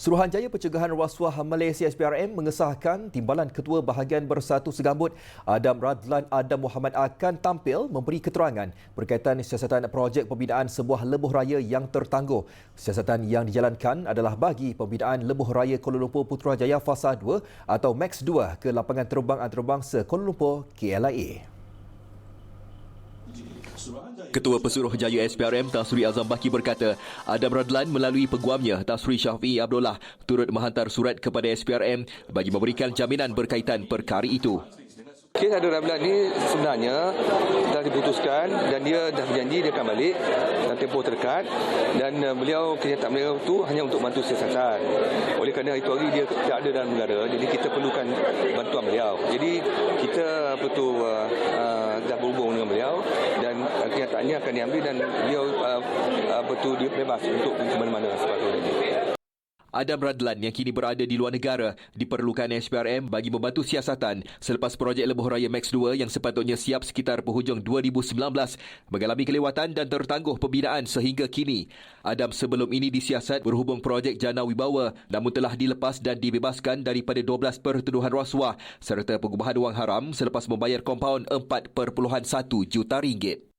Suruhanjaya Pencegahan Rasuah Malaysia SPRM mengesahkan Timbalan Ketua Bahagian Bersatu Segambut Adam Radlan Adam Muhammad akan tampil memberi keterangan berkaitan siasatan projek pembinaan sebuah lebuh raya yang tertangguh. Siasatan yang dijalankan adalah bagi pembinaan lebuh raya Kuala Lumpur Putrajaya Fasa 2 atau MAX 2 ke lapangan terbang antarabangsa Kuala Lumpur KLIA. Ketua Pesuruhjaya SPRM Tan Sri Azam Baki berkata, Adam Radlan melalui peguamnya Tan Sri Syafi'i Abdullah turut menghantar surat kepada SPRM bagi memberikan jaminan berkaitan perkara itu. Kes Adam Radlan ni sebenarnya dah diputuskan dan dia dah berjanji dia akan balik dalam tempoh terdekat dan uh, beliau kenyataan beliau tu hanya untuk bantu siasatan. Oleh kerana itu hari dia tidak ada dalam negara jadi kita perlukan bantuan beliau. Jadi kita apa tu uh, uh, dah berhubung dengan beliau uh, kenyataannya akan diambil dan beliau uh, apa tu dia bebas untuk ke mana-mana sepatutnya. Adam Radlan yang kini berada di luar negara diperlukan SPRM bagi membantu siasatan selepas projek Lebuh Raya Max 2 yang sepatutnya siap sekitar penghujung 2019 mengalami kelewatan dan tertangguh pembinaan sehingga kini. Adam sebelum ini disiasat berhubung projek Jana Wibawa namun telah dilepas dan dibebaskan daripada 12 pertuduhan rasuah serta pengubahan wang haram selepas membayar kompaun 4.1 juta ringgit.